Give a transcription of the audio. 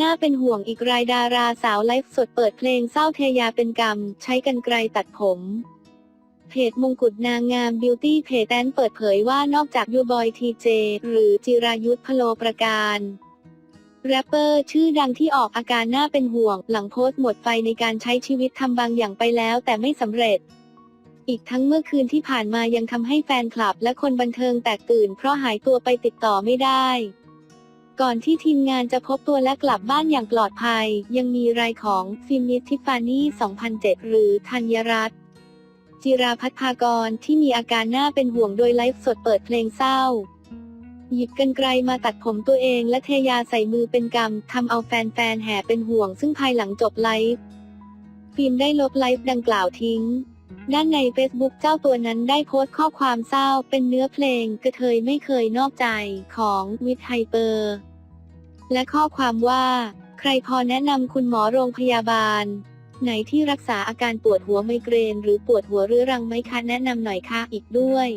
น่าเป็นห่วงอีกรายดาราสาวไลฟ์สดเปิดเพลงเศร้าเทยาเป็นกรรม ใช้กันไกรตัดผม เพจมงกุฎนางงามบิวตี้เพจแตนเปิดเผยว่านอกจากยูบอยทีเจ หรือจิรายุทธพโลประการแรปเปอร์ชื่อดังที่ออกอาการน่าเป็นห่วง หลังโพสต์หมดไฟในการใช้ชีวิตทำบางอย่างไปแล้วแต่ไม่สำเร็จ อีกทั้งเมื่อคืนที่ผ่านมายังทำให้แฟนคลับและคนบันเทิงแตกตื่น เพราะหายตัวไปติดต่อไม่ได้ ก่อนที่ทีมงานจะพบตัวและกลับบ้านอย่างปลอดภัย ยังมีรายของฟิล์มนิสทิฟานี่ 2007 หรือธัญรัตน์จิราพัฒพากรที่มีอาการน่าเป็นห่วงโดยไลฟ์สดเปิดเพลงเศร้า หยิบกันไกลมาตัดผมตัวเองและเทยาใส่มือเป็นกรรมทำเอาแฟนๆแห่เป็นห่วงซึ่งภายหลังจบไลฟ์ฟิล์มได้ลบไลฟ์ดังกล่าวทิ้ง ด้านใน Facebook เจ้าตัวนั้นได้โพสต์ข้อความเศร้าเป็นเนื้อเพลงกระเทยไม่เคยนอกใจของวิทไฮเปอร์ และข้อความว่า ใครพอแนะนำคุณหมอโรงพยาบาล ไหนที่รักษาอาการปวดหัวไมเกรน หรือปวดหัวเรื้อรังไหมคะแนะนำหน่อยค่ะอีกด้วย